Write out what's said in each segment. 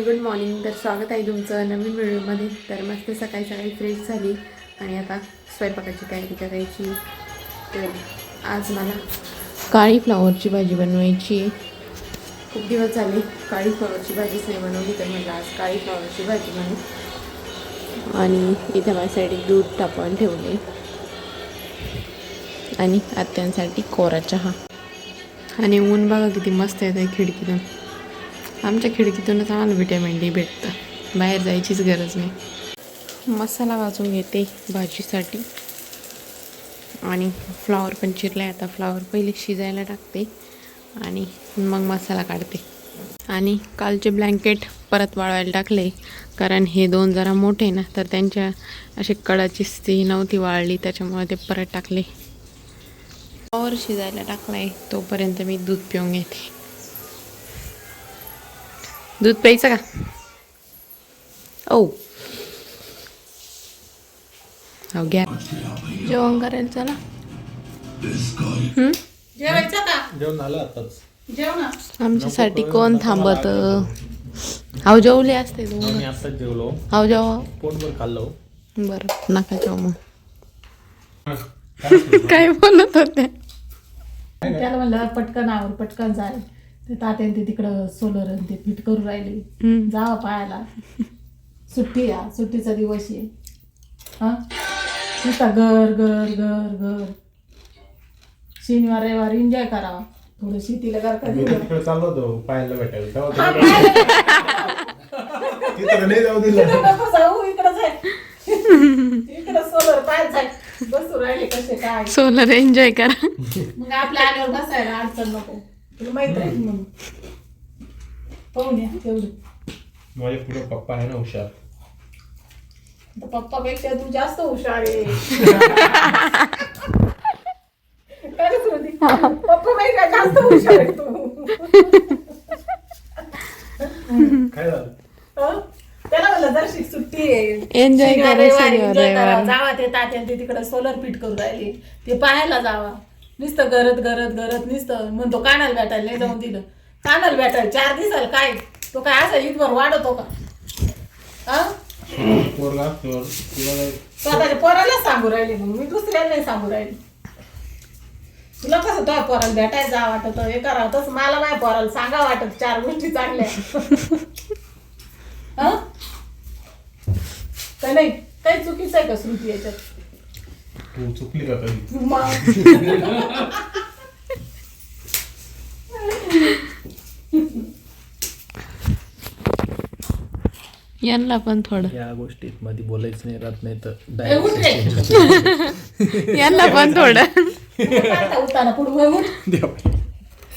Hi good morning. तर स्वागत आहे तुमचं नवीन व्हिडिओमध्ये. तर मस्त सकाळी सकाळी फ्रेश झाली आणि आता स्वयंपाकाची तयारी करायची. तर आज मला काळी फ्लावरची भाजी बनवायची आहे. खूप दिवस झाले काळी फ्लावरची भाजीच नाही बनवली तर म्हटलं आज काळी फ्लावरची भाजी बनवू. आणि इथे माझ्यासाठी दूध तापवून ठेवले आणि आत्यांसाठी कोरा चहा. आणि ऊन बघा किती मस्त येत आहे खिडकीतून. आमच्या खिडकीतूनच आम्हाला विटॅमिन डी भेटतं. बाहेर जायचीच गरज नाही. मसाला वाजून घेते भाजीसाठी. आणि फ्लॉवर पण चिरला आता. फ्लॉवर पहिले शिजायला टाकते आणि मग मसाला काढते. आणि कालचे ब्लँकेट परत वाळवायला टाकले. कारण हे दोन जरा मोठे ना तर त्यांच्या अशी कडाची स्थिती नव्हती वाळली त्याच्यामुळे ते परत टाकले. फ्लावर शिजायला टाकलाय तोपर्यंत मी दूध पिऊन घेते. दूध प्यायचं का ओ हो घ्या जेवण करायला चला. हं? जेवायचं का जेवण झालं आताच. जेव ना. आमच्यासाठी कोण थांबत? हाव जेवले असते मी आताच जेवलो. हाव जेवा. पोटभर खाल्लो. बरं नका जेव मग. काय बोलत होते? त्याला म्हणलं पटकन आवर पटकन जाय ते तात्याने ते तिकडं सोलर आणि ते फिट करून राहिले. जावा पाहायला सुट्टी या सुट्टीचा दिवस आहे हा? नुसता घर घर घर घर. शनिवार रविवार एन्जॉय करावा. थोडं शेतीला कर का मी दिलं. तिकडे चाललो होतो पाहायला भेटायला. तेव्हा हा, तिकडे- पाहायला तिकडे नाही जाऊ दिलं. तिकडं नको जाऊ इकडं जाय इकडं सोलर पाहायला जाय बसू राहिले कसे काय. सोलर एन्जॉय करा. मग आपल्या आल्यावर बसायला अडचण नको. तुला माहीत आहे म्हणून पाहून या तेवढं पुढे पप्पा आहे ना हुशार. आता पप्पापेक्षा तू जास्त हुशार आहे. खरंच का जास्त हुशार आहे तू. काय झालं? हं? त्याला म्हणलं जरशी सुट्टी आहे. Enjoy शनिवार, करा, रविवार शनिवार, enjoy करा. रविवार. जावा ते तात्यान ते तिकडे सोलर फिट करून राहिले. ते पाहायला जावा. नुसतं गरत गरत गरत नुसतं. म्हणतो कानाला भेटायला नाही जाऊन दिलं. कानाला भेटायला चार दिवसाला काय? तो काय असा इथवर वाढवतो का? हा पोरगा स्वतःच्या पोराला सांगू राहिले मग. मी दुसऱ्याला नाही सांगू राहिले. तुला कसं तो पोराला भेटायला जा वाटत? हे करा तसं मला माझ्या पोराला सांगा वाटत. चार गोष्टी चांगल्या हं? का नाही. काही चुकीचं आहे का श्रुती याच्यात? तू चुकली का कधी? यांना पण थोडं. या गोष्टीत मध्ये बोलायचं नाही राहत नाही तर उठ रे. यांना पण थोडं. काय पुढे उठ.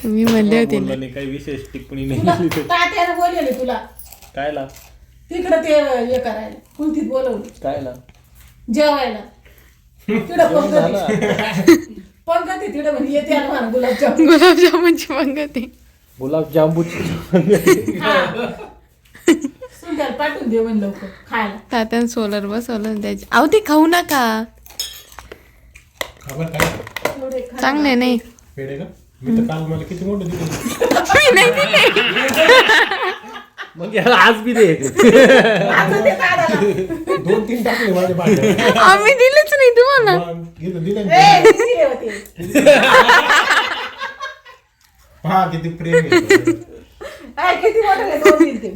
मी म्हणले होते ना. काही विशेष टिप्पणी नाही. तुला. तात्यानं बोलले तुला. कायला? तिकडं ते हे करायला कुलतीत बोलवलं. कायला? जेवायला. तिकडं पंगती. पंगती तिकडं म्हणजे येते आणि म्हणा गुलाबजाम गुलाबजामुनची पंगती. गुलाबजामुची सुंदर पाठवून दे म्हण लवकर खायला. तात्यान सोलर बसवलं त्याची अहो ते खाऊ नका. खबर काय? एवढे खा. चांगले नाही. पेढे का? मी तर काल मला किती मोठं दिलं मी नाही दिले मग याला आज बी दे. आता ते काढायला. दोन तीन टाकले माझ्या आम्ही दिलेच नाही तुम्हाला. मग इथं दिलं ना. ए, किती हे होते. पहा किती प्रेम आहे. ए, किती मोठे हे दोन दिले ते.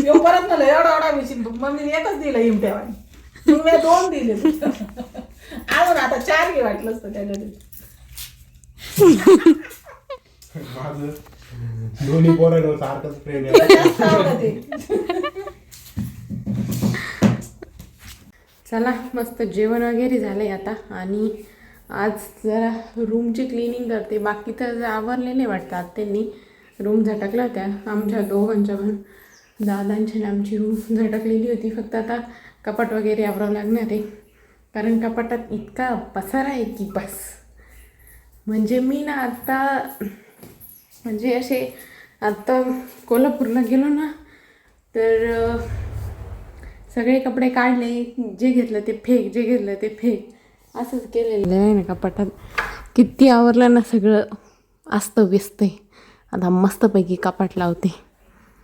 ह्यो परत म्हणलं एवढा एवढा मिशी मम्मीने एकच दिलं हिमट्यावानी मग मी दोन दिले. अजून आता चार घे वाटलं असतं त्याला माझं दोन्ही पोरांवर सारखंच प्रेम आहे. जास्त चला मस्त जेवण वगैरे झालं आहे आता. आणि आज जरा रूमची क्लिनिंग करते. बाकी तर आवरलेले वाटतात त्यांनी. रूम झटकल्या होत्या आमच्या दोघांच्या पण. दादांची आणि आमची रूम झटकलेली होती. फक्त आता कपाट वगैरे आवरावं लागणार आहे. कारण कपाटात इतका पसारा आहे की बस. म्हणजे मी ना आत्ता म्हणजे असे आत्ता कोल्हापूरला गेलो ना तर सगळे कपडे काढले जे घेतलं ते फेक जे घेतलं ते फेक. असंच केलेलं. आहे ना कपाटात किती आवरलं ना सगळं. असतं व्यस्त आहे आता मस्तपैकी कपाट लावते.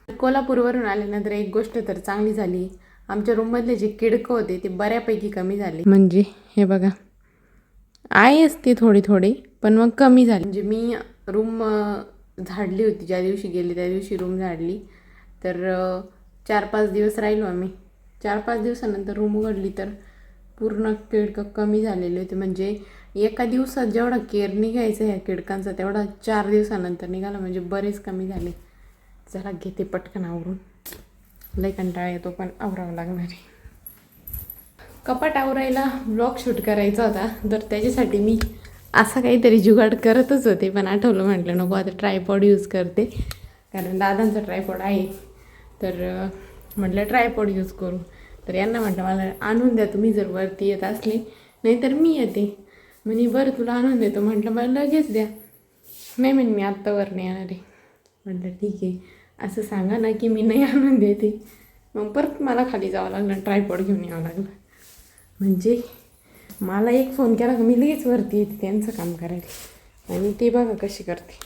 कोल्हापूरवरून आल्यानंतर एक गोष्ट तर चांगली झाली. आमच्या रूममधले जे किडकं होते ते बऱ्यापैकी कमी झाले. म्हणजे? हे बघा. आहेच ते थोडी थोडी पण मग कमी झाली. म्हणजे मी रूम झाडली होती. ज्या दिवशी गेली त्या दिवशी रूम झाडली. तर चार पाच दिवस राहिलो आम्ही. चार पाच दिवसानंतर रूम उघडली तर पूर्ण किडकं कमी झालेले होते. म्हणजे एका दिवसात जेवढा केअर निघायचा ह्या किडकांचा तेवढा चार दिवसानंतर निघाला. म्हणजे बरेच कमी झाले. जरा घेते पटकन आवरून. लय कंटाळा येतो पण आवरावं लागणार आहे. कपाट आवरायला ब्लॉग शूट करायचा होता. तर त्याच्यासाठी मी असा काहीतरी जुगाड करतच होते पण आठवलं म्हटलं नको. आता ट्रायपॉड यूज करते. कारण दादांचा ट्रायपॉड आहे. तर म्हटलं ट्रायपॉड यूज करू. तर यांना म्हटलं मला आणून द्या तुम्ही जर वरती येत असले नाहीतर मी येते. म्हणे बरं तुला आणून देतो. म्हटलं मला लगेच द्या. नाही म्हणे मी आत्ता वर नाही येणार आहे. म्हटलं ठीक आहे असं सांगा ना की मी नाही आणून देते. मग परत मला खाली जावं लागलं ट्रायपॉड घेऊन यावं लागलं. म्हणजे मला एक फोन केला का मी लगेच वरती येते त्यांचं काम करायला. आणि ते बघा कशी करते.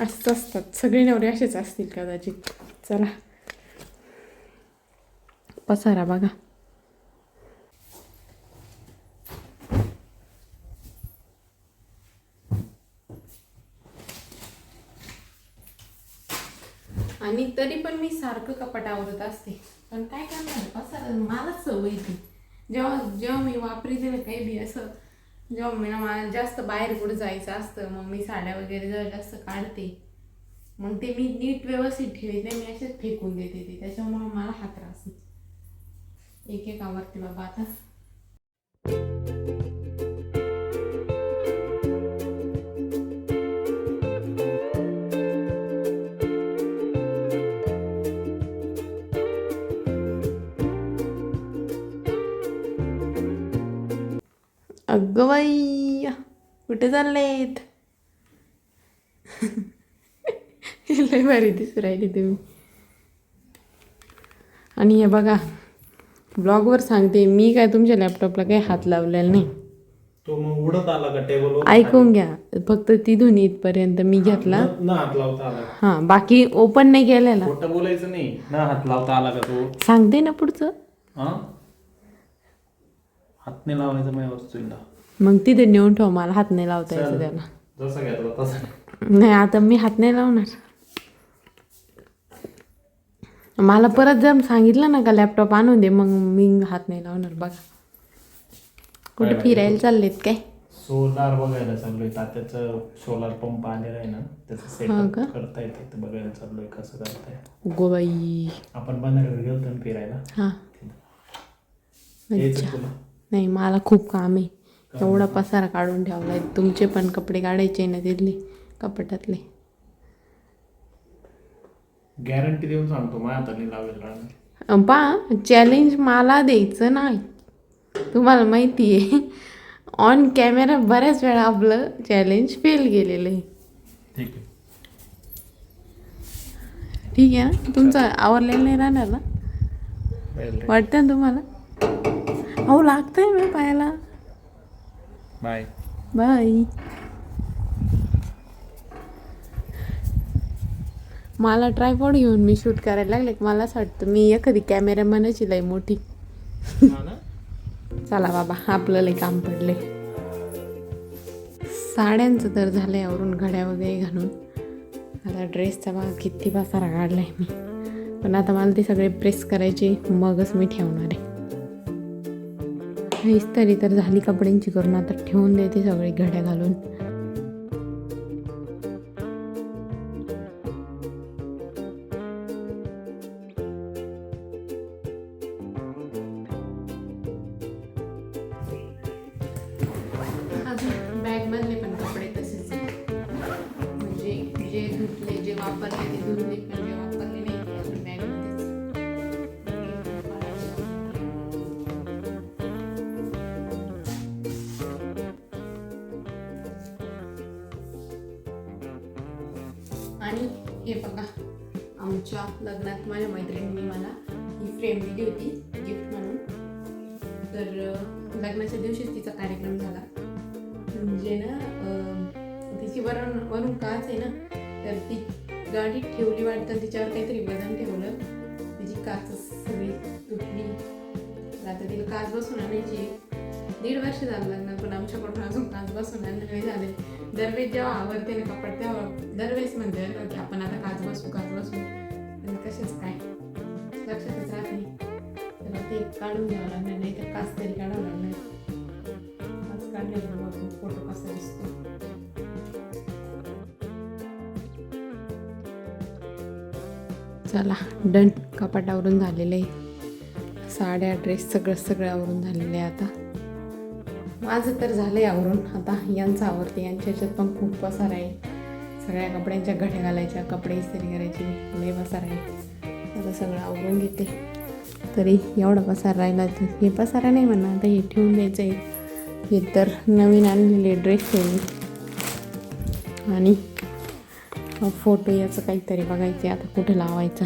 असंच असतात. सगळे नवरे असेच असतील कदाचित. चला. पसारा बघा आणि तरी पण मी सारखं कपाट आवरत असते. पण काय करणार? पसारा मलाच सवय ती. जेव्हा जेव्हा मी वापरीते ना काही बी असं जेव्हा मी ना मला जास्त बाहेर कुठे जायचं असतं मग मी साड्या वगैरे जर जास्त काढते. मग ते मी नीट व्यवस्थित ठेवते मी असेच फेकून देते ते. त्याच्यामुळे मला हा त्रास होतो. एक एक आवडते बाबा आता अगं बाई कुठे चाललेत? लय भारी दिसू राहिली तुम्ही. आणि हे बघा ब्लॉगवर सांगते मी काय तुमच्या लॅपटॉपला काही हात लावलेला नाही. तो मग उडत आला का टेबल ऐकून घ्या फक्त तिथून इथपर्यंत मी घेतला. न हात लावता आला. हा बाकी ओपन नाही केलेला. खोटं बोलायचं नाही. न हात लावता आला का तो? सांगते ना पुढचं. हा? हात नाही लावायचा माझ्या वस्तूला मग तिथे नेऊन ठेव मला हात नाही लावता यायचं त्याला. जसा घेतला तसा. नाही आता मी हात नाही लावणार. मला परत जर सांगितलं ना का लॅपटॉप आणून दे मग मी हात नाही लावणार बघा. कुठे फिरायला चाललेत काय? सोलार बघायला चाललोय तात्याचं सोलार पंप आलेला आहे ना त्याचं सेटअप? करता येते ते बघायला चाललोय कसं करताय. गोबाई आपण बनारला गेलतो ना फिरायला? हां. नाही मला खूप काम आहे. एवढा पसारा काढून ठेवलाय. तुमचे पण कपडे काढायचे ना तिथले कपाटातले. गॅरंटी देऊन सांगतो माझ्या हाताने लावेल राहणार पा चॅलेंज मला द्यायचं नाही. तुम्हाला माहिती आहे ऑन कॅमेरा बऱ्याच वेळा आपलं चॅलेंज फेल गेलेलं आहे. ठीक आहे. ठीक आहे ना? तुमचं आवरलेलं नाही राहणार ना? वाटतं ना तुम्हाला? अहो लागतंय मी पायाला. बाय बाय मला ट्रायपॉड घेऊन मी शूट करायला लागले की मला असं वाटतं मी एखादी कॅमेरामॅनची लई मोठी. चला बाबा आपलं लई काम पडले साड्यांचं तर झालंय आवरून घड्या वगैरे घालून. आता ड्रेसचा बघा किती पसारा काढलाय मी. पण आता मला ते सगळे प्रेस करायचे मगच मी ठेवणार आहे. इस्त्री तर झाली कपड्यांची करून आता ठेवून देते सगळे घड्या घालून. मधले पण कपडे तसेच म्हणजे जे धुतले जे वापरले ते धुतले पण जे वापरले नाही ते अजून आणि हे बघा आमच्या लग्नात माझ्या मैत्रिणींनी मला ही फ्रेम दिली होती गिफ्ट म्हणून. तर लग्नाच्या दिवशीच तिचा कार्यक्रम झाला. म्हणजे ना तिची वरून वरून काच आहे ना तर ती गाडी ठेवली वाटतं तिच्यावर काहीतरी वजन ठेवलं. तिची काच सगळी तुटली. आता तिला काच बसून आणायची दीड वर्ष झालं लग्न पण आमच्याकडून अजून काच बसून आणलं नाही झाले. दरवेळेस जेव्हा आवडते ना कपड तेव्हा दरवेळेस म्हणते ना की आपण आता काच बसू काच बसू. आणि कशाच काय? लक्षातच राहत नाही. तर ते काढून घ्यावं लागणार नाही तर काच तरी काढावं लागणार. काच काढल्यावर बघू फोटो कसा दिसतो चला डन कपाटावरून झालेलं आहे. साड्या ड्रेस सगळं सगळं आवरून झालेलं आहे आता. माझं तर झालं आहे आवरून. आता यांचं आवडते यांच्या ह्याच्यात पण खूप पसार आहे. सगळ्या कपड्यांच्या घड्या घालायच्या कपडे इस्त्री करायची. लय पसार आहे. आता सगळं आवरून घेते. तरी एवढा पसार राहिला तर हे पसारा नाही म्हणा. आता हे ठेवून द्यायचं आहे हे तर नवीन आणलेले ड्रेस आहे. आणि फोटो याचं काहीतरी बघायचं आता कुठे लावायचा.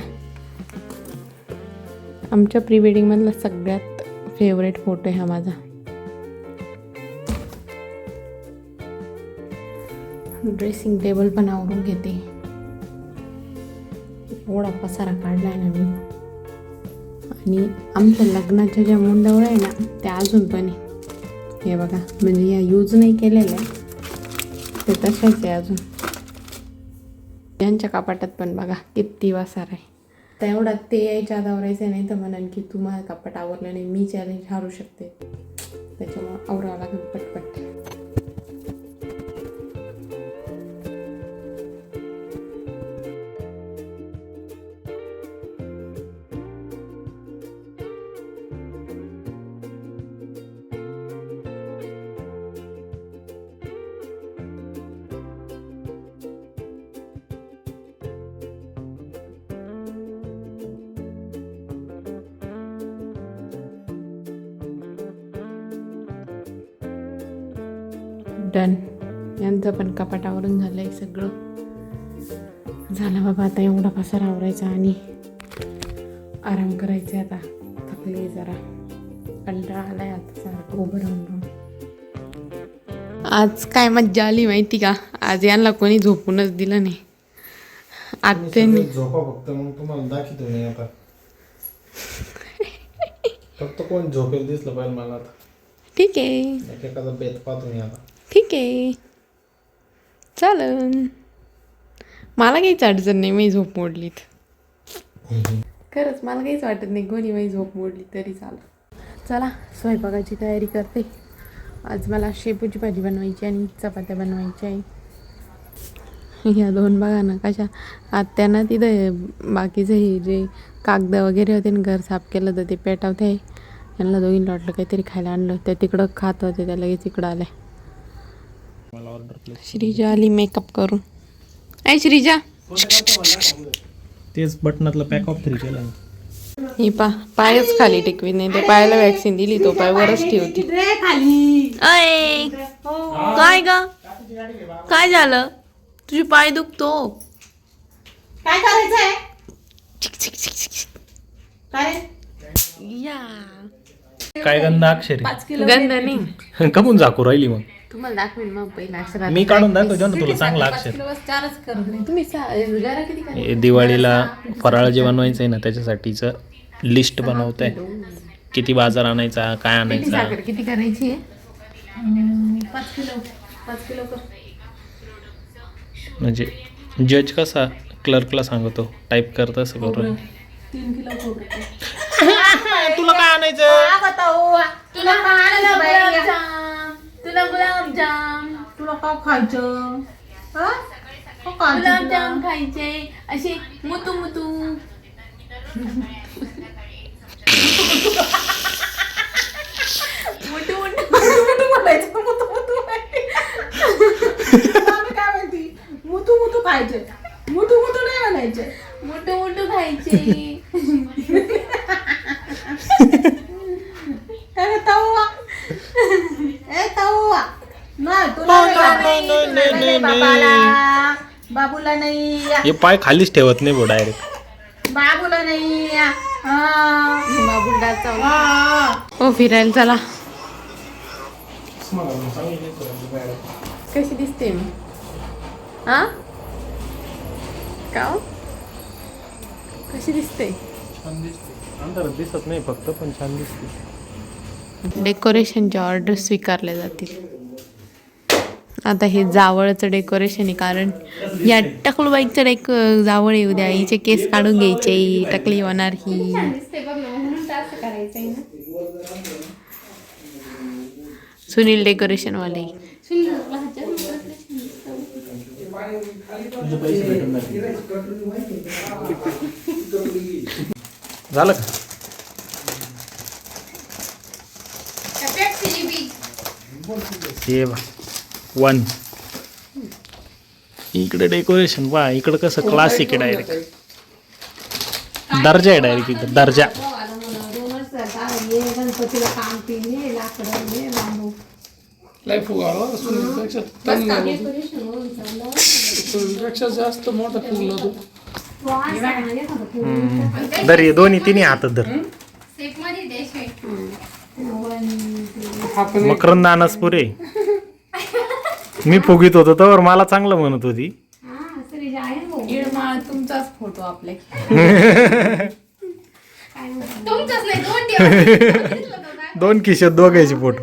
आमच्या प्री वेडिंगमधला सगळ्यात फेवरेट फोटो आहे हा माझा. ड्रेसिंग टेबल पण आवरून घेते. एवढा पसारा काढला आहे ना मी. आणि आमच्या लग्नाच्या ज्या मुंडावर आहे ना त्या अजून पण आहे हे बघा म्हणजे या यूज नाही केलेल्या. ते तशाच आहे अजून. यांच्या कपाटात पण बघा किती वासार आहे. तर एवढा ते यायच्या आवरायचं नाही तर म्हणाल की तुम्हाला कपाट आवरलं नाही मी चॅलेंज हारू शकते. त्याच्यामुळं आवरावं लागेल पटपट. डन यांचं पण कपाटावरून झालं आहे सगळं. झालं बाबा आता एवढा पसारा आवरायचा आणि आराम करायचा आता. थकले जरा. कंटाळा आलाय आता सारखं उभं राहून राहून. आज काय मज्जा आली माहिती का? आज यांना कोणी झोपूनच दिलं नाही. आत्याने झोपा फक्त मग तुम्हाला दाखवतो मी आता. फक्त कोण झोपेल दिसलं पाहिजे मला आता. ठीक आहे. एकेकाचा बेत पाहतो मी आता. ठीक आहे चालन. मला काहीच अडचण नाही मी झोप मोडलीत. खरंच मला काहीच वाटत नाही कोणी माझी झोप मोडली तरी चालेल. चला स्वयंपाकाची तयारी करते. आज मला शेपूची भाजी बनवायची आणि चपात्या बनवायच्या आहे. ह्या दोन बघा ना कशा आत्यानं तिथं बाकीचं हे जे कागद वगैरे होते ना घर साफ केलं तर ते पेटावते. यांना दोघींना वाटलं काहीतरी खायला आणलं त्या तिकडं खात होते त्या लगेच इकडं आल्या मला ऑर्डर प्लेस श्रीजा आली मेकअप करून. ऐ श्रीजा. तेच बटनातलं पॅक ऑफ थ्री केलं. ही पा पायच खाली टिकवी नाही. ते पायाला वॅक्सिन दिली तो पाय वरच ठेवती. अय काय ग? काय झालं? तुझी पाय दुखतो. काय करायचंय? चिक चिक चिक चिक चिक. काय? या. काय गंध अक्षरी? पाच किलो गंध नाही. कमून झाकू राहिली मग. तुम्हाला दाखवेन मग पहिला अक्षरात. मी काढून दाखवतो ना तुला चांगला अक्षर. किलो बस चारच करत नाही तुम्ही सा- जरा किती करा? हे दिवाळीला फराळ जे बनवायचं आहे ना त्याच्यासाठीचं लिस्ट बनवत आहे किती बाजार आणायचा काय किती आणायचा? साखर किती करायची आहे? हम्म, पाच किलो पाच किलो कर. म्हणजे जज कसा क्लर्कला सांगतो टाईप करत असं करून. तीन किलो खोबरं. तुला काय आणायचं? तुला काय गुलाबजाम. तुला गुलाबजाम. तुला काय खायचं. हा? काय खायचं गुलाबजाम तुला? खायचे. असे मुतू मुतू. मुटू मुटू मुतू म्हणायचं, मुतू मुतू म्हणायचं. आम्ही काय म्हणती? मुतू मुतू खायचे. मुतू मुतू नाही म्हणायचे. मुटू मुटू खायचे. अरे नाही बाबूला नाही हे पाय खालीच ठेवत नाही डायरेक्ट बाबूला नाही हा. हो फिरायला चला. कशी दिसते? मी हा? का कशी दिसते छान दिसते? अंधारात दिसत नाही फक्त पण छान दिसते. डेकोरेशनच्या ऑर्डर स्वीकारल्या जातील. आता हे जावळचं डेकोरेशन आहे कारण या टकलूबाईचं डेक जावळ येऊ द्या हिचे केस काढून घ्यायचे टकली होणार ही. सुनील डेकोरेशन वाले. झालं का? हे वन इकडे डेकोरेशन वा इकडं कसं क्लासिक आहे डायरेक्ट दर्जा आहे डायरेक्ट इकडं दर्जा. सुनीलपेक्षा जास्त मोठा फुगला तो. दर हे दोन्ही तिन्ही हातात धर. मकरंद अनसपुरे मी फुगीत होतो तर मला चांगलं म्हणत होती. येळमाळ तुमचाच फोटो नाही दोन खिशात दोघायचे फोटो.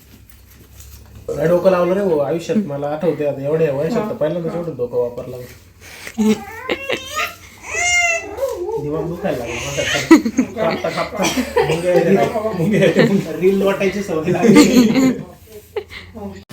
नाही डोकं लावलं रे हो आयुष्यात मला आठवते आता एवढ्या वर्षात तर पहिल्यांदाच एवढं डोकं वापरलं दिमाग दुखायला लागला माझा. कापता कापता मुंग्या येते ना, मुंग्या येते. रील वाटायची सवय लागली